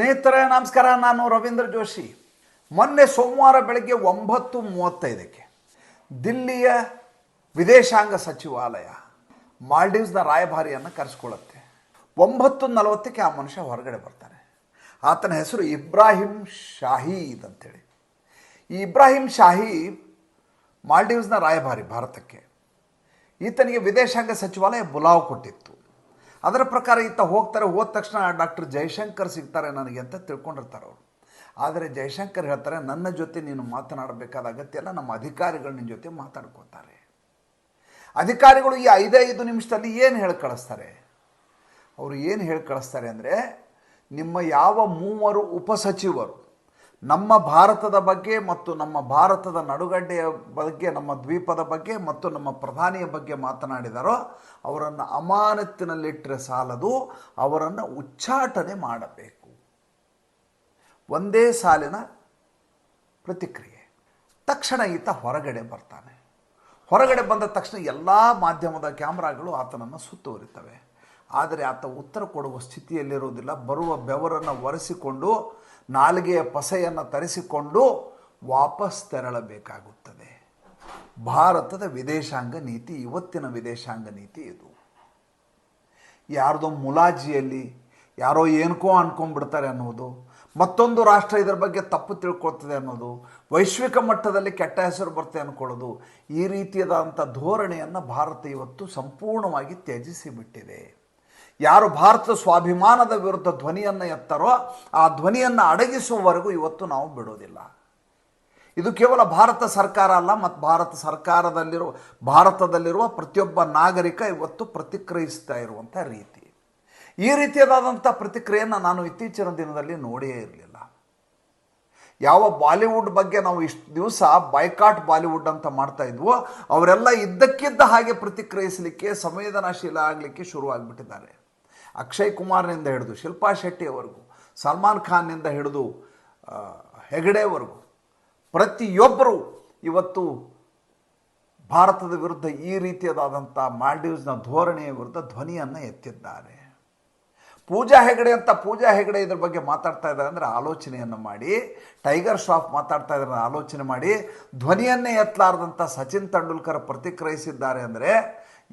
ಸ್ನೇಹಿತರೆ, ನಮಸ್ಕಾರ. ನಾನು ರವೀಂದ್ರ ಜೋಶಿ. ಮೊನ್ನೆ ಸೋಮವಾರ ಬೆಳಗ್ಗೆ ಒಂಬತ್ತು ಮೂವತ್ತೈದಕ್ಕೆ ದಿಲ್ಲಿಯ ವಿದೇಶಾಂಗ ಸಚಿವಾಲಯ ಮಾಲ್ಡೀವ್ಸ್ನ ರಾಯಭಾರಿಯನ್ನು ಕರೆಸ್ಕೊಳ್ಳುತ್ತೆ. ಒಂಬತ್ತು ನಲವತ್ತಕ್ಕೆ ಆ ಮನುಷ್ಯ ಹೊರಗಡೆ ಬರ್ತಾನೆ. ಆತನ ಹೆಸರು ಇಬ್ರಾಹಿಂ ಶಾಹೀದ್ ಅಂತೇಳಿ ಈ ಇಬ್ರಾಹಿಂ ಶಾಹೀದ್ ಮಾಲ್ಡೀವ್ಸ್ನ ರಾಯಭಾರಿ ಭಾರತಕ್ಕೆ. ಈತನಿಗೆ ವಿದೇಶಾಂಗ ಸಚಿವಾಲಯ ಬುಲಾವ್ ಕೊಟ್ಟಿತ್ತು. ಅದರ ಪ್ರಕಾರ ಇತ್ತ ಹೋಗ್ತಾರೆ, ಹೋದ ತಕ್ಷಣ ಡಾಕ್ಟರ್ ಜಯಶಂಕರ್ ಸಿಗ್ತಾರೆ ನನಗೆ ಅಂತ ತಿಳ್ಕೊಂಡಿರ್ತಾರೆ ಅವರು. ಆದರೆ ಜಯಶಂಕರ್ ಹೇಳ್ತಾರೆ, ನನ್ನ ಜೊತೆ ನೀನು ಮಾತನಾಡಬೇಕಾದ ಅಗತ್ಯ ಇಲ್ಲ, ನಮ್ಮ ಅಧಿಕಾರಿಗಳು ನಿನ್ನ ಜೊತೆ ಮಾತಾಡ್ಕೋತಾರೆ. ಅಧಿಕಾರಿಗಳು ಈ ಐದೈದು ನಿಮಿಷದಲ್ಲಿ ಏನು ಹೇಳಿ ಕಳಿಸ್ತಾರೆ? ಅವರು ಏನು ಹೇಳಿ ಕಳಿಸ್ತಾರೆ ಅಂದರೆ, ನಿಮ್ಮ ಯಾವ ಮೂವರು ಉಪಸಚಿವರು ನಮ್ಮ ಭಾರತದ ಬಗ್ಗೆ ಮತ್ತು ನಮ್ಮ ಭಾರತದ ನಡುಗಡ್ಡೆಯ ಬಗ್ಗೆ, ನಮ್ಮ ದ್ವೀಪದ ಬಗ್ಗೆ ಮತ್ತು ನಮ್ಮ ಪ್ರಧಾನಿಯ ಬಗ್ಗೆ ಮಾತನಾಡಿದರೋ ಅವರನ್ನು ಅಮಾನತ್ತಿನಲ್ಲಿಟ್ಟರೆ ಸಾಲದು, ಅವರನ್ನು ಉಚ್ಚಾಟನೆ ಮಾಡಬೇಕು. ಒಂದೇ ಸಾಲಿನ ಪ್ರತಿಕ್ರಿಯೆ. ತಕ್ಷಣ ಈತ ಹೊರಗಡೆ ಬರ್ತಾನೆ. ಹೊರಗಡೆ ಬಂದ ತಕ್ಷಣ ಎಲ್ಲ ಮಾಧ್ಯಮದ ಕ್ಯಾಮ್ರಾಗಳು ಆತನನ್ನು ಸುತ್ತುವರಿತವೆ. ಆದರೆ ಆತ ಉತ್ತರ ಕೊಡುವ ಸ್ಥಿತಿಯಲ್ಲಿರುವುದಿಲ್ಲ. ಬರುವ ಬೆವರನ್ನು ಒರೆಸಿಕೊಂಡು, ನಾಲಿಗೆಯ ಪಸೆಯನ್ನು ತರಿಸಿಕೊಂಡು ವಾಪಸ್ ತೆರಳಬೇಕಾಗುತ್ತದೆ. ಭಾರತದ ವಿದೇಶಾಂಗ ನೀತಿ, ಇವತ್ತಿನ ವಿದೇಶಾಂಗ ನೀತಿ ಇದು. ಯಾರ್ದೋ ಮುಲಾಜಿಯಲ್ಲಿ ಯಾರೋ ಏನಕೋ ಅನ್ಕೊಂಡ್ಬಿಡ್ತಾರೆ ಅನ್ನೋದು, ಮತ್ತೊಂದು ರಾಷ್ಟ್ರ ಇದರ ಬಗ್ಗೆ ತಪ್ಪು ತಿಳ್ಕೊಳ್ತದೆ ಅನ್ನೋದು, ವೈಶ್ವಿಕ ಮಟ್ಟದಲ್ಲಿ ಕೆಟ್ಟ ಹೆಸರು ಬರುತ್ತೆ ಅನ್ಕೊಳ್ಳೋದು, ಈ ರೀತಿಯಾದಂಥ ಧೋರಣೆಯನ್ನು ಭಾರತ ಇವತ್ತು ಸಂಪೂರ್ಣವಾಗಿ ತ್ಯಜಿಸಿ ಬಿಟ್ಟಿದೆ ಯಾರು ಭಾರತದ ಸ್ವಾಭಿಮಾನದ ವಿರುದ್ಧ ಧ್ವನಿಯನ್ನು ಎತ್ತಾರೋ ಆ ಧ್ವನಿಯನ್ನು ಅಡಗಿಸುವವರೆಗೂ ಇವತ್ತು ನಾವು ಬಿಡೋದಿಲ್ಲ. ಇದು ಕೇವಲ ಭಾರತ ಸರ್ಕಾರ ಅಲ್ಲ ಮತ್ತು ಭಾರತ ಸರ್ಕಾರದಲ್ಲಿರುವ ಭಾರತದಲ್ಲಿರುವ ಪ್ರತಿಯೊಬ್ಬ ನಾಗರಿಕ ಇವತ್ತು ಪ್ರತಿಕ್ರಿಯಿಸ್ತಾ ಇರುವಂಥ ರೀತಿ. ಈ ರೀತಿಯಾದಂಥ ಪ್ರತಿಕ್ರಿಯೆಯನ್ನು ನಾನು ಇತ್ತೀಚಿನ ದಿನದಲ್ಲಿ ನೋಡಿಯೇ ಇರಲಿಲ್ಲ. ಯಾವ ಬಾಲಿವುಡ್ ಬಗ್ಗೆ ನಾವು ಇಷ್ಟು ದಿವಸ ಬೈಕಾಟ್ ಬಾಲಿವುಡ್ ಅಂತ ಮಾಡ್ತಾ ಇದ್ವೋ, ಅವರೆಲ್ಲ ಇದ್ದಕ್ಕಿದ್ದ ಹಾಗೆ ಪ್ರತಿಕ್ರಿಯಿಸಲಿಕ್ಕೆ, ಸಂವೇದನಾಶೀಲ ಆಗಲಿಕ್ಕೆ ಶುರುವಾಗ್ಬಿಟ್ಟಿದ್ದಾರೆ. ಅಕ್ಷಯ್ ಕುಮಾರ್ನಿಂದ ಹಿಡಿದು ಶಿಲ್ಪಾ ಶೆಟ್ಟಿಯವರೆಗೂ ಸಲ್ಮಾನ್ ಖಾನ್ನಿಂದ ಹಿಡಿದು ಹೆಗಡೆವರೆಗೂ, ಪ್ರತಿಯೊಬ್ಬರು ಇವತ್ತು ಭಾರತದ ವಿರುದ್ಧ ಈ ರೀತಿಯಾದಂಥ ಮಾಲ್ಡೀವ್ಸ್ನ ಧೋರಣೆಯ ವಿರುದ್ಧ ಧ್ವನಿಯನ್ನು ಎತ್ತಿದ್ದಾರೆ. ಪೂಜಾ ಹೆಗಡೆ ಅಂತ ಪೂಜಾ ಹೆಗಡೆ ಇದ್ರ ಬಗ್ಗೆ ಮಾತಾಡ್ತಾ ಇದ್ದಾರೆ ಅಂದರೆ ಆಲೋಚನೆಯನ್ನು ಮಾಡಿ, ಟೈಗರ್ ಶ್ರಾಫ್ ಮಾತಾಡ್ತಾ ಇದ್ದಾರೆ ಆಲೋಚನೆ ಮಾಡಿ, ಧ್ವನಿಯನ್ನೇ ಎತ್ತಲಾರ್ದಂಥ ಸಚಿನ್ ತೆಂಡೂಲ್ಕರ್ ಪ್ರತಿಕ್ರಿಯಿಸಿದ್ದಾರೆ ಅಂದರೆ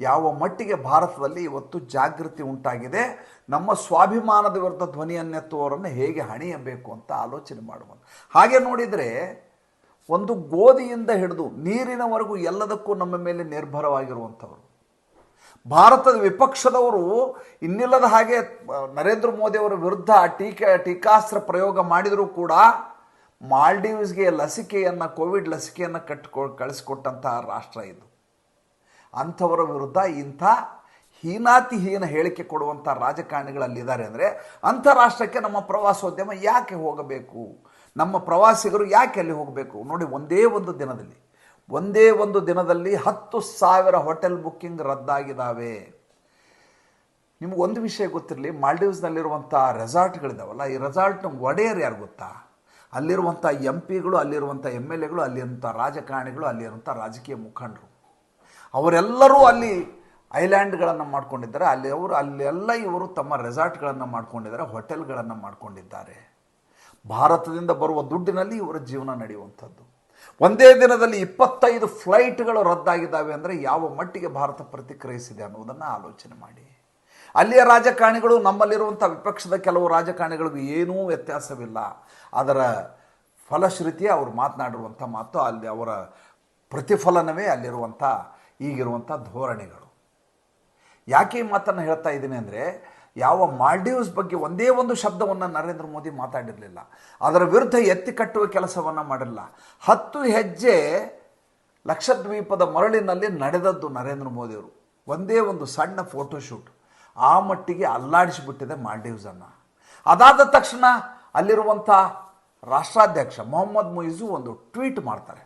ಯಾವ ಮಟ್ಟಿಗೆ ಭಾರತದಲ್ಲಿ ಇವತ್ತು ಜಾಗೃತಿ ಉಂಟಾಗಿದೆ, ನಮ್ಮ ಸ್ವಾಭಿಮಾನದ ವಿರುದ್ಧ ಧ್ವನಿಯನ್ನೆತ್ತುವವರನ್ನು ಹೇಗೆ ಹಣಿಯಬೇಕು ಅಂತ ಆಲೋಚನೆ ಮಾಡುವುದು ಹಾಗೆ ನೋಡಿದರೆ, ಒಂದು ಗೋಧಿಯಿಂದ ಹಿಡಿದು ನೀರಿನವರೆಗೂ ಎಲ್ಲದಕ್ಕೂ ನಮ್ಮ ಮೇಲೆ ನಿರ್ಭರವಾಗಿರುವಂಥವ್ರು. ಭಾರತದ ವಿಪಕ್ಷದವರು ಇನ್ನಿಲ್ಲದ ಹಾಗೆ ನರೇಂದ್ರ ಮೋದಿಯವರ ವಿರುದ್ಧ ಟೀಕೆ, ಟೀಕಾಸ್ತ್ರ ಪ್ರಯೋಗ ಮಾಡಿದರೂ ಕೂಡ ಮಾಲ್ಡೀವ್ಸ್ಗೆ ಲಸಿಕೆಯನ್ನು, ಕೋವಿಡ್ ಲಸಿಕೆಯನ್ನು ಕಟ್ಟಿಕೊ ಕಳಿಸಿಕೊಟ್ಟಂತಹ ರಾಷ್ಟ್ರ ಇದು. ಅಂಥವರ ವಿರುದ್ಧ ಇಂಥ ಹೀನಾತಿಹೀನ ಹೇಳಿಕೆ ಕೊಡುವಂಥ ರಾಜಕಾರಣಿಗಳಲ್ಲಿದ್ದಾರೆ ಅಂದರೆ ಅಂತಾರಾಷ್ಟ್ರಕ್ಕೆ ನಮ್ಮ ಪ್ರವಾಸೋದ್ಯಮ ಯಾಕೆ ಹೋಗಬೇಕು? ನಮ್ಮ ಪ್ರವಾಸಿಗರು ಯಾಕೆ ಅಲ್ಲಿ ಹೋಗಬೇಕು? ನೋಡಿ, ಒಂದೇ ಒಂದು ದಿನದಲ್ಲಿ, ಒಂದೇ ಒಂದು ದಿನದಲ್ಲಿ ಹತ್ತು ಸಾವಿರ ಹೋಟೆಲ್ ಬುಕ್ಕಿಂಗ್ ರದ್ದಾಗಿದ್ದಾವೆ ನಿಮ್ಗೆ ಒಂದು ವಿಷಯ ಗೊತ್ತಿರಲಿ, ಮಾಲ್ಡೀವ್ಸ್ನಲ್ಲಿರುವಂಥ ರೆಸಾರ್ಟ್ಗಳಿದಾವಲ್ಲ, ಈ ರೆಸಾರ್ಟ್ನ ಒಡೆಯರ್ ಯಾರು ಗೊತ್ತಾ? ಅಲ್ಲಿರುವಂಥ ಎಂ ಪಿಗಳು, ಅಲ್ಲಿರುವಂಥ ಎಂ ಎಲ್ ಎಗಳು, ಅಲ್ಲಿರುವಂಥ ರಾಜಕಾರಣಿಗಳು, ಅಲ್ಲಿರುವಂಥ ರಾಜಕೀಯ ಮುಖಂಡರು. ಅವರೆಲ್ಲರೂ ಅಲ್ಲಿ ಐಲ್ಯಾಂಡ್ಗಳನ್ನು ಮಾಡ್ಕೊಂಡಿದ್ದಾರೆ. ಅಲ್ಲಿ ಅವರು ಅಲ್ಲೆಲ್ಲ ಇವರು ತಮ್ಮ ರೆಸಾರ್ಟ್ಗಳನ್ನು ಮಾಡ್ಕೊಂಡಿದ್ದಾರೆ, ಹೋಟೆಲ್ಗಳನ್ನು ಮಾಡ್ಕೊಂಡಿದ್ದಾರೆ. ಭಾರತದಿಂದ ಬರುವ ದುಡ್ಡಿನಲ್ಲಿ ಇವರ ಜೀವನ ನಡೆಯುವಂಥದ್ದು. ಒಂದೇ ದಿನದಲ್ಲಿ ಇಪ್ಪತ್ತೈದು ಫ್ಲೈಟ್ಗಳು ರದ್ದಾಗಿದ್ದಾವೆ ಅಂದರೆ ಯಾವ ಮಟ್ಟಿಗೆ ಭಾರತ ಪ್ರತಿಕ್ರಿಯಿಸಿದೆ ಅನ್ನೋದನ್ನು ಆಲೋಚನೆ ಮಾಡಿ. ಅಲ್ಲಿಯ ರಾಜಕಾರಣಿಗಳು ನಮ್ಮಲ್ಲಿರುವಂಥ ವಿಪಕ್ಷದ ಕೆಲವು ರಾಜಕಾರಣಿಗಳಿಗೂ ಏನೂ ವ್ಯತ್ಯಾಸವಿಲ್ಲ. ಅದರ ಫಲಶ್ರುತಿ ಅವರು ಮಾತನಾಡಿರುವಂಥ ಮಾತು, ಅಲ್ಲಿ ಅವರ ಪ್ರತಿಫಲನವೇ ಅಲ್ಲಿರುವಂಥ ಈಗಿರುವಂಥ ಧೋರಣೆಗಳು. ಯಾಕೆ ಈ ಮಾತನ್ನು ಹೇಳ್ತಾ ಇದ್ದೀನಿ ಅಂದರೆ, ಯಾವ ಮಾಲ್ಡೀವ್ಸ್ ಬಗ್ಗೆ ಒಂದೇ ಒಂದು ಶಬ್ದವನ್ನು ನರೇಂದ್ರ ಮೋದಿ ಮಾತಾಡಿರಲಿಲ್ಲ. ಅದರ ವಿರುದ್ಧ ಎತ್ತಿ ಕಟ್ಟುವ ಕೆಲಸವನ್ನು ಮಾಡಿರಲಿಲ್ಲ ಹತ್ತು ಹೆಜ್ಜೆ ಲಕ್ಷದ್ವೀಪದ ಮರಳಿನಲ್ಲಿ ನಡೆದದ್ದು ನರೇಂದ್ರ ಮೋದಿಯವರು. ಒಂದೇ ಒಂದು ಸಣ್ಣ ಫೋಟೋಶೂಟ್ ಆ ಮಟ್ಟಿಗೆ ಅಲ್ಲಾಡಿಸಿಬಿಟ್ಟಿದೆ ಮಾಲ್ಡೀವ್ಸನ್ನು ಅದಾದ ತಕ್ಷಣ ಅಲ್ಲಿರುವಂಥ ರಾಷ್ಟ್ರಾಧ್ಯಕ್ಷ ಮೊಹಮ್ಮದ್ ಮುಯಿಜು ಒಂದು ಟ್ವೀಟ್ ಮಾಡ್ತಾರೆ.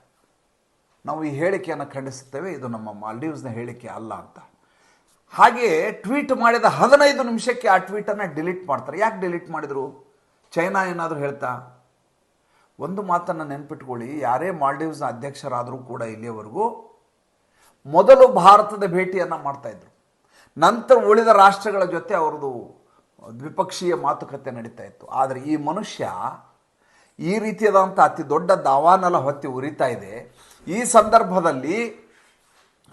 ನಾವು ಈ ಹೇಳಿಕೆಯನ್ನು ಖಂಡಿಸುತ್ತೇವೆ, ಇದು ನಮ್ಮ ಮಾಲ್ಡೀವ್ಸ್ನ ಹೇಳಿಕೆ ಅಲ್ಲ ಅಂತ. ಹಾಗೆ ಟ್ವೀಟ್ ಮಾಡಿದ ಹದಿನೈದು ನಿಮಿಷಕ್ಕೆ ಆ ಟ್ವೀಟನ್ನು ಡಿಲೀಟ್ ಮಾಡ್ತಾರೆ. ಯಾಕೆ ಡಿಲೀಟ್ ಮಾಡಿದರು? ಚೈನಾ ಏನಾದರೂ ಹೇಳ್ತಾ? ಒಂದು ಮಾತನ್ನು ನೆನ್ಪಿಟ್ಕೊಳ್ಳಿ, ಯಾರೇ ಮಾಲ್ಡೀವ್ಸ್ನ ಅಧ್ಯಕ್ಷರಾದರೂ ಕೂಡ ಇಲ್ಲಿಯವರೆಗೂ ಮೊದಲು ಭಾರತದ ಭೇಟಿಯನ್ನು ಮಾಡ್ತಾಯಿದ್ರು ನಂತರ ಉಳಿದ ರಾಷ್ಟ್ರಗಳ ಜೊತೆ ಅವ್ರದ್ದು ದ್ವಿಪಕ್ಷೀಯ ಮಾತುಕತೆ ನಡೀತಾ ಇತ್ತು. ಆದರೆ ಈ ಮನುಷ್ಯ ಈ ರೀತಿಯಾದಂಥ ಅತಿ ದೊಡ್ಡ ದಾವಾನಲ ಹೊತ್ತಿ ಉರಿತಾ ಇದೆ. ಈ ಸಂದರ್ಭದಲ್ಲಿ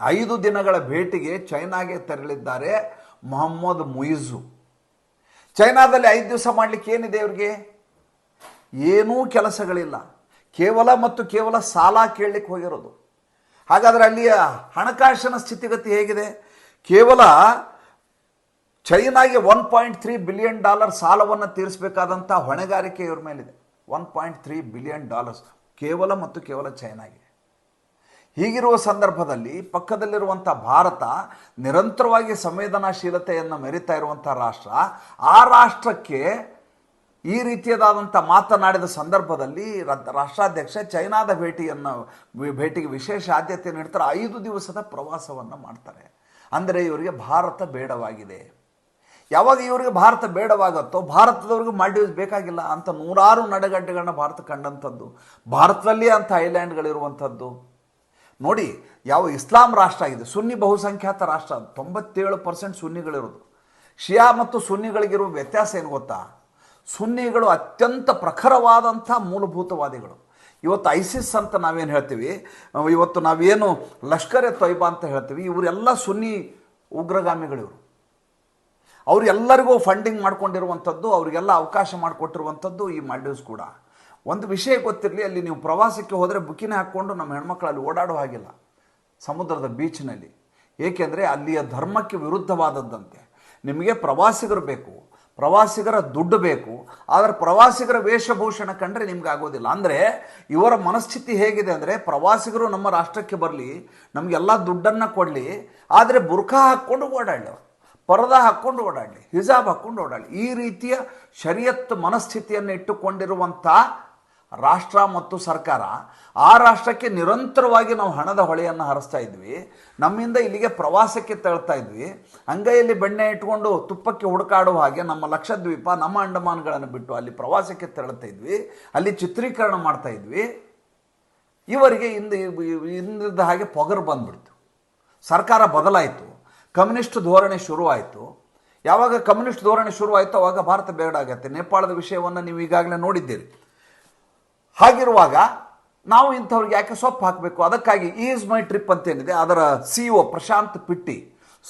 ಐದು ದಿನಗಳ ಭೇಟಿಗೆ ಚೈನಾಗೆ ತೆರಳಿದ್ದಾರೆ ಮೊಹಮ್ಮದ್ ಮುಯಿಜು. ಚೈನಾದಲ್ಲಿ ಐದು ದಿವಸ ಮಾಡಲಿಕ್ಕೆ ಏನಿದೆ ಇವ್ರಿಗೆ? ಏನೂ ಕೆಲಸಗಳಿಲ್ಲ. ಕೇವಲ ಮತ್ತು ಕೇವಲ ಸಾಲ ಕೇಳಲಿಕ್ಕೆ ಹೋಗಿರೋದು. ಹಾಗಾದರೆ ಅಲ್ಲಿಯ ಹಣಕಾಸಿನ ಸ್ಥಿತಿಗತಿ ಹೇಗಿದೆ? ಕೇವಲ ಚೈನಾಗೆ one point three billion dollar ಸಾಲವನ್ನು ತೀರಿಸಬೇಕಾದಂಥ ಹೊಣೆಗಾರಿಕೆ ಇವ್ರ ಮೇಲಿದೆ. One point three billion dollars. ಕೇವಲ ಮತ್ತು ಕೇವಲ ಚೈನಾಗೆ. ಹೀಗಿರುವ ಸಂದರ್ಭದಲ್ಲಿ ಪಕ್ಕದಲ್ಲಿರುವಂಥ ಭಾರತ ನಿರಂತರವಾಗಿ ಸಂವೇದನಾಶೀಲತೆಯನ್ನು ಮೆರಿತಾ ಇರುವಂಥ ರಾಷ್ಟ್ರ, ಆ ರಾಷ್ಟ್ರಕ್ಕೆ ಈ ರೀತಿಯದಾದಂಥ ಮಾತನಾಡಿದ ಸಂದರ್ಭದಲ್ಲಿ ರಾಷ್ಟ್ರಾಧ್ಯಕ್ಷ ಚೈನಾದ ಭೇಟಿಯನ್ನು ಭೇಟಿಗೆ ವಿಶೇಷ ಆದ್ಯತೆ ನೀಡ್ತಾರೆ. ಐದು ದಿವಸದ ಪ್ರವಾಸವನ್ನು ಮಾಡ್ತಾರೆ. ಅಂದರೆ ಇವರಿಗೆ ಭಾರತ ಬೇಡವಾಗಿದೆ. ಯಾವಾಗ ಇವರಿಗೆ ಭಾರತ ಬೇಡವಾಗುತ್ತೋ, ಭಾರತದವ್ರಿಗೆ ಮಾಲ್ಡೀವ್ಸ್ ಬೇಕಾಗಿಲ್ಲ ಅಂತ ನೂರಾರು ನಡಗಡ್ಡೆಗಳನ್ನ ಭಾರತ ಕಂಡಂಥದ್ದು, ಭಾರತದಲ್ಲಿಯೇ ಅಂಥ ಐಲ್ಯಾಂಡ್ಗಳಿರುವಂಥದ್ದು ನೋಡಿ, ಯಾವ ಇಸ್ಲಾಂ ರಾಷ್ಟ್ರ ಆಗಿದೆ. ಸುನ್ನಿ ಬಹುಸಂಖ್ಯಾತ ರಾಷ್ಟ್ರ. ತೊಂಬತ್ತೇಳು ಪರ್ಸೆಂಟ್ ಸುನ್ನಿಗಳಿರೋದು. ಶಿಯಾ ಮತ್ತು ಸುನ್ನಿಗಳಿಗಿರುವ ವ್ಯತ್ಯಾಸ ಏನು ಗೊತ್ತಾ? ಸುನ್ನಿಗಳು ಅತ್ಯಂತ ಪ್ರಖರವಾದಂಥ ಮೂಲಭೂತವಾದಿಗಳು. ಇವತ್ತು ಐಸಿಸ್ ಅಂತ ನಾವೇನು ಹೇಳ್ತೀವಿ? ಇವತ್ತು ನಾವೇನು ಲಷ್ಕರ್ ಎ ತೊಯ್ಬಾ ಅಂತ ಹೇಳ್ತೀವಿ? ಇವರೆಲ್ಲ ಸುನ್ನಿ ಉಗ್ರಗಾಮಿಗಳಿವರು. ಅವರೆಲ್ಲರಿಗೂ ಫಂಡಿಂಗ್ ಮಾಡ್ಕೊಂಡಿರುವಂಥದ್ದು, ಅವರಿಗೆಲ್ಲ ಅವಕಾಶ ಮಾಡಿಕೊಟ್ಟಿರುವಂಥದ್ದು ಈ ಮಾಲ್ಡೀವ್ಸ್ ಕೂಡ. ಒಂದು ವಿಷಯ ಗೊತ್ತಿರಲಿ, ಅಲ್ಲಿ ನೀವು ಪ್ರವಾಸಕ್ಕೆ ಹೋದರೆ ಬುಕಿನೇ ಹಾಕ್ಕೊಂಡು ನಮ್ಮ ಹೆಣ್ಮಕ್ಳು ಅಲ್ಲಿ ಓಡಾಡೋ ಹಾಗಿಲ್ಲ. ಸಮುದ್ರದ ಬೀಚ್ನಲ್ಲಿ. ಏಕೆಂದರೆ ಅಲ್ಲಿಯ ಧರ್ಮಕ್ಕೆ ವಿರುದ್ಧವಾದದ್ದಂತೆ. ನಿಮಗೆ ಪ್ರವಾಸಿಗರು ಬೇಕು. ಪ್ರವಾಸಿಗರ ದುಡ್ಡು ಬೇಕು. ಆದರೆ ಪ್ರವಾಸಿಗರ ವೇಷಭೂಷಣ ಕಂಡ್ರೆ ನಿಮ್ಗೆ ಆಗೋದಿಲ್ಲ. ಅಂದರೆ ಇವರ ಮನಸ್ಥಿತಿ ಹೇಗಿದೆ ಅಂದರೆ ಪ್ರವಾಸಿಗರು ನಮ್ಮ ರಾಷ್ಟ್ರಕ್ಕೆ ಬರಲಿ ನಮಗೆಲ್ಲ ದುಡ್ಡನ್ನು ಕೊಡಲಿ, ಆದರೆ ಬುರ್ಖಾ ಹಾಕ್ಕೊಂಡು ಓಡಾಡಲಿ ಪರದ ಹಾಕ್ಕೊಂಡು ಓಡಾಡಲಿ, ಹಿಜಾಬ್ ಹಾಕ್ಕೊಂಡು ಓಡಾಡಲಿ. ಈ ರೀತಿಯ ಶರಿಯತ್ತು ಮನಸ್ಥಿತಿಯನ್ನು ಇಟ್ಟುಕೊಂಡಿರುವಂಥ ರಾಷ್ಟ್ರ ಮತ್ತು ಸರ್ಕಾರ, ಆ ರಾಷ್ಟ್ರಕ್ಕೆ ನಿರಂತರವಾಗಿ ನಾವು ಹಣದ ಹೊಳೆಯನ್ನು ಹರಿಸ್ತಾ ಇದ್ವಿ. ನಮ್ಮಿಂದ ಇಲ್ಲಿಗೆ ಪ್ರವಾಸಕ್ಕೆ ತಳ್ತಾ ಇದ್ವಿ. ಅಂಗೈಯಲ್ಲಿ ಬೆಣ್ಣೆ ಇಟ್ಕೊಂಡು ತುಪ್ಪಕ್ಕೆ ಹುಡುಕಾಡುವ ಹಾಗೆ ನಮ್ಮ ಲಕ್ಷದ್ವೀಪ, ನಮ್ಮ ಅಂಡಮಾನ್ಗಳನ್ನು ಬಿಟ್ಟು ಅಲ್ಲಿ ಪ್ರವಾಸಕ್ಕೆ ತೆರಳ್ತಾ ಇದ್ವಿ. ಅಲ್ಲಿ ಚಿತ್ರೀಕರಣ ಮಾಡ್ತಾ ಇದ್ವಿ. ಇವರಿಗೆ ಇಂದ ಇಂದಿದ್ದ ಹಾಗೆ ಪೊಗರು ಬಂದ್ಬಿಡ್ತು. ಸರ್ಕಾರ ಬದಲಾಯಿತು. ಕಮ್ಯುನಿಸ್ಟ್ ಧೋರಣೆ ಶುರುವಾಯಿತು. ಯಾವಾಗ ಕಮ್ಯುನಿಸ್ಟ್ ಧೋರಣೆ ಶುರುವಾಯಿತು ಅವಾಗ ಭಾರತ ಬೇಡ ಆಗತ್ತೆ ನೇಪಾಳದ ವಿಷಯವನ್ನು ನೀವು ಈಗಾಗಲೇ ನೋಡಿದ್ದೀರಿ. ಹಾಗಿರುವಾಗ ನಾವು ಇಂಥವ್ರಿಗೆ ಯಾಕೆ ಸೊಪ್ಪು ಹಾಕಬೇಕು? ಅದಕ್ಕಾಗಿ ಈಸ್ ಮೈ ಟ್ರಿಪ್ ಅಂತ ಏನಿದೆ, ಅದರ ಸಿ ಒ ಪ್ರಶಾಂತ್ ಪಿಟ್ಟಿ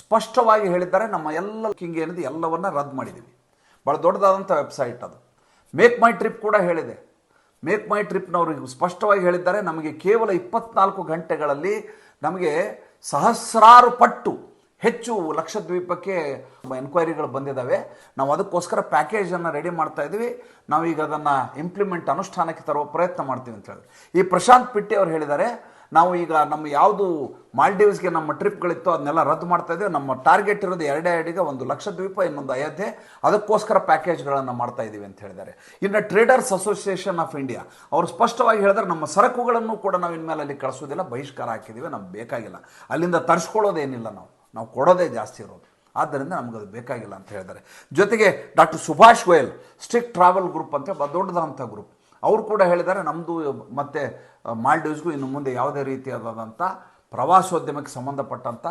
ಸ್ಪಷ್ಟವಾಗಿ ಹೇಳಿದ್ದಾರೆ. ನಮ್ಮ ಎಲ್ಲ ಕಿಂಗ್ ಏನಿದೆ, ಎಲ್ಲವನ್ನ ರದ್ದು ಮಾಡಿದ್ದೀವಿ. ಭಾಳ ದೊಡ್ಡದಾದಂಥ ವೆಬ್ಸೈಟ್ ಅದು. ಮೇಕ್ ಮೈ ಟ್ರಿಪ್ ಕೂಡ ಹೇಳಿದೆ. ಮೇಕ್ ಮೈ ಟ್ರಿಪ್ನವ್ರಿಗೆ ಸ್ಪಷ್ಟವಾಗಿ ಹೇಳಿದ್ದಾರೆ. ನಮಗೆ ಕೇವಲ ಇಪ್ಪತ್ನಾಲ್ಕು ಗಂಟೆಗಳಲ್ಲಿ ನಮಗೆ ಸಹಸ್ರಾರು ಪಟ್ಟು ಹೆಚ್ಚು ಲಕ್ಷದ್ವೀಪಕ್ಕೆ ಎನ್ಕ್ವೈರಿಗಳು ಬಂದಿದ್ದಾವೆ ನಾವು ಅದಕ್ಕೋಸ್ಕರ ಪ್ಯಾಕೇಜನ್ನು ರೆಡಿ ಮಾಡ್ತಾ ಇದ್ವಿ ನಾವೀಗ ಅದನ್ನು ಇಂಪ್ಲಿಮೆಂಟ್ ಅನುಷ್ಠಾನಕ್ಕೆ ತರುವ ಪ್ರಯತ್ನ ಮಾಡ್ತೀವಿ ಅಂತ ಹೇಳಿದ್ರು ಈ ಪ್ರಶಾಂತ್ ಪಿಟ್ಟಿ ಅವರು ಹೇಳಿದ್ದಾರೆ, ನಾವು ಈಗ ನಮ್ಮ ಯಾವುದು ಮಾಲ್ಡೀವ್ಸ್ಗೆ ನಮ್ಮ ಟ್ರಿಪ್ಗಳಿತ್ತು ಅದನ್ನೆಲ್ಲ ರದ್ದು ಮಾಡ್ತಾ ಇದ್ದೀವಿ. ನಮ್ಮ ಟಾರ್ಗೆಟ್ ಇರೋದು ಎರಡೇ ಎರಡಿಗೆ ಒಂದು ಲಕ್ಷದ್ವೀಪ, ಇನ್ನೊಂದು ಅಯೋಧ್ಯೆ. ಅದಕ್ಕೋಸ್ಕರ ಪ್ಯಾಕೇಜ್ಗಳನ್ನು ಮಾಡ್ತಾ ಇದ್ದೀವಿ ಅಂತ ಹೇಳಿದ್ದಾರೆ. ಇನ್ನು ಟ್ರೇಡರ್ಸ್ ಅಸೋಸಿಯೇಷನ್ ಆಫ್ ಇಂಡಿಯಾ ಅವರು ಸ್ಪಷ್ಟವಾಗಿ ಹೇಳಿದ್ರೆ ನಮ್ಮ ಸರಕುಗಳನ್ನು ಕೂಡ ನಾವು ಇನ್ಮೇಲೆ ಅಲ್ಲಿ ಕಳಿಸೋದಿಲ್ಲ, ಬಹಿಷ್ಕಾರ ಹಾಕಿದ್ದೀವಿ ನಮ್ಗೆ ಬೇಕಾಗಿಲ್ಲ. ಅಲ್ಲಿಂದ ತರಿಸ್ಕೊಳ್ಳೋದೇನಿಲ್ಲ ನಾವು. ನಾವು ಕೊಡೋದೇ ಜಾಸ್ತಿ ಇರೋದು. ಆದ್ದರಿಂದ ಅದು ಬೇಕಾಗಿಲ್ಲ ಅಂತ ಹೇಳಿದ್ದಾರೆ. ಜೊತೆಗೆ ಡಾಕ್ಟರ್ ಸುಭಾಷ್ ಗೋಯಲ್ ಸ್ಟ್ರಿಕ್ ಟ್ರಾವೆಲ್ ಗ್ರೂಪ್ ಅಂತ ದೊಡ್ಡದಂಥ ಗ್ರೂಪ್. ಅವರು ಕೂಡ ಹೇಳಿದ್ದಾರೆ ನಮ್ಮದು ಮತ್ತು ಮಾಲ್ಡೀವ್ಸ್ಗೂ ಇನ್ನು ಮುಂದೆ ಯಾವುದೇ ರೀತಿಯಾದಂಥ ಪ್ರವಾಸೋದ್ಯಮಕ್ಕೆ ಸಂಬಂಧಪಟ್ಟಂಥ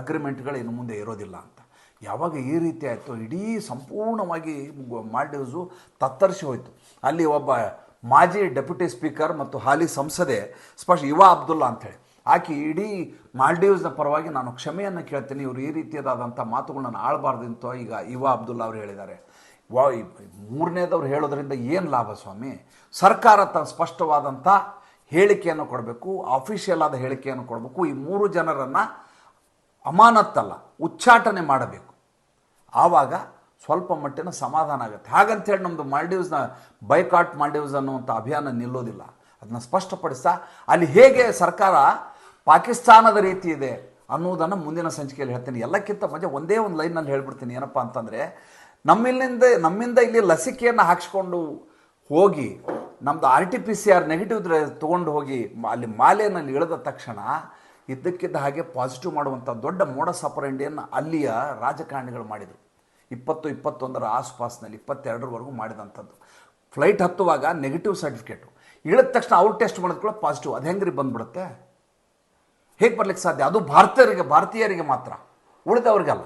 ಅಗ್ರಿಮೆಂಟ್ಗಳು ಇನ್ನು ಮುಂದೆ ಇರೋದಿಲ್ಲ ಅಂತ. ಯಾವಾಗ ಈ ರೀತಿ ಆಯಿತು, ಇಡೀ ಸಂಪೂರ್ಣವಾಗಿ ಮಾಲ್ಡೀವ್ಸು ತತ್ತರಿಸಿ ಹೋಯಿತು. ಅಲ್ಲಿ ಒಬ್ಬ ಮಾಜಿ ಡೆಪ್ಯೂಟಿ ಸ್ಪೀಕರ್ ಮತ್ತು ಹಾಲಿ ಸಂಸದೆ ಸ್ಪಷ್ಟ ಯುವ ಅಬ್ದುಲ್ಲಾ ಅಂಥೇಳಿ. ಆಕೆ ಇಡೀ ಮಾಲ್ಡೀವ್ಸ್ನ ಪರವಾಗಿ ನಾನು ಕ್ಷಮೆಯನ್ನು ಕೇಳ್ತೀನಿ, ಇವರು ಈ ರೀತಿಯಾದಂಥ ಮಾತುಗಳನ್ನ ಆಳಬಾರ್ದು ಅಂತ ಈಗ ಇವಾ ಅಬ್ದುಲ್ಲಾ ಅವರು ಹೇಳಿದ್ದಾರೆ. ವಾ ಮೂರನೇದವ್ರು ಹೇಳೋದ್ರಿಂದ ಏನು ಲಾಭ ಸ್ವಾಮಿ? ಸರ್ಕಾರ ತನ್ನ ಸ್ಪಷ್ಟವಾದಂಥ ಹೇಳಿಕೆಯನ್ನು ಕೊಡಬೇಕು ಅಫಿಷಿಯಲ್ ಆದ ಹೇಳಿಕೆಯನ್ನು ಕೊಡಬೇಕು, ಈ ಮೂರು ಜನರನ್ನು ಅಮಾನತ್ತಲ್ಲ, ಉಚ್ಚಾಟನೆ ಮಾಡಬೇಕು. ಆವಾಗ ಸ್ವಲ್ಪ ಮಟ್ಟಿನ ಸಮಾಧಾನ ಆಗುತ್ತೆ. ಹಾಗಂತೇಳಿ ನಮ್ಮದು ಮಾಲ್ಡೀವ್ಸ್ನ ಬೈಕಾಟ್ ಮಾಲ್ಡೀವ್ಸ್ ಅನ್ನುವಂಥ ಅಭಿಯಾನ ನಿಲ್ಲೋದಿಲ್ಲ. ಅದನ್ನ ಸ್ಪಷ್ಟಪಡಿಸ್ತಾ, ಅಲ್ಲಿ ಹೇಗೆ ಸರ್ಕಾರ ಪಾಕಿಸ್ತಾನದ ರೀತಿ ಇದೆ ಅನ್ನೋದನ್ನು ಮುಂದಿನ ಸಂಚಿಕೆಯಲ್ಲಿ ಹೇಳ್ತೀನಿ. ಎಲ್ಲಕ್ಕಿಂತ ಮುಂಚೆ ಒಂದೇ ಒಂದು ಲೈನಲ್ಲಿ ಹೇಳ್ಬಿಡ್ತೀನಿ. ಏನಪ್ಪ ಅಂತಂದರೆ, ನಮ್ಮಿಲ್ಲಿಂದ, ನಮ್ಮಿಂದ ಇಲ್ಲಿ ಲಸಿಕೆಯನ್ನು ಹಾಕ್ಸ್ಕೊಂಡು ಹೋಗಿ ನಮ್ಮದು R T P C R negative ತೊಗೊಂಡು ಹೋಗಿ, ಅಲ್ಲಿ ಮಾಲೆಯಲ್ಲಿ ಇಳಿದ ತಕ್ಷಣ ಇದ್ದಕ್ಕಿದ್ದ ಹಾಗೆ ಪಾಸಿಟಿವ್ ಮಾಡುವಂಥ ದೊಡ್ಡ ಮೋಡ ಸಪರಂಡಿಯನ್ನು ಅಲ್ಲಿಯ ರಾಜಕಾರಣಿಗಳು ಮಾಡಿದರು. ಇಪ್ಪತ್ತು, ಇಪ್ಪತ್ತೊಂದರ ಆಸ್ಪಾಸ್ನಲ್ಲಿ, ಇಪ್ಪತ್ತೆರಡರವರೆಗೂ ಮಾಡಿದಂಥದ್ದು. ಫ್ಲೈಟ್ ಹತ್ತುವಾಗ ನೆಗೆಟಿವ್ ಸರ್ಟಿಫಿಕೇಟು ಇಳಿದ ತಕ್ಷಣ ಅವ್ರು ಟೆಸ್ಟ್ ಮಾಡಿದ ಕೂಡ ಪಾಸಿಟಿವ್ ಅದು ಹೆಂಗ್ರಿ ಬಂದ್ಬಿಡುತ್ತೆ? ಹೇಗೆ ಬರ್ಲಿಕ್ಕೆ ಸಾಧ್ಯ? ಅದು ಭಾರತೀಯರಿಗೆ ಭಾರತೀಯರಿಗೆ ಮಾತ್ರ. ಉಳಿದವ್ರಿಗಲ್ಲ.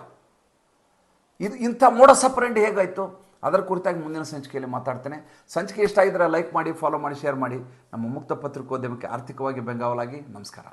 ಇದು ಇಂಥ ಮೋಡ ಸಪರೆಂಟ್ ಹೇಗಾಯಿತು? ಅದರ ಕುರಿತಾಗಿ ಮುಂದಿನ ಸಂಚಿಕೆಯಲ್ಲಿ ಮಾತಾಡ್ತೇನೆ. ಸಂಚಿಕೆ ಇಷ್ಟ ಆಗಿದ್ರೆ ಲೈಕ್ ಮಾಡಿ ಫಾಲೋ ಮಾಡಿ ಶೇರ್ ಮಾಡಿ. ನಮ್ಮ ಮುಕ್ತ ಪತ್ರಿಕೋದ್ಯಮಕ್ಕೆ ಆರ್ಥಿಕವಾಗಿ ಬೆಂಗಾವಲಾಗಿ ನಮಸ್ಕಾರ.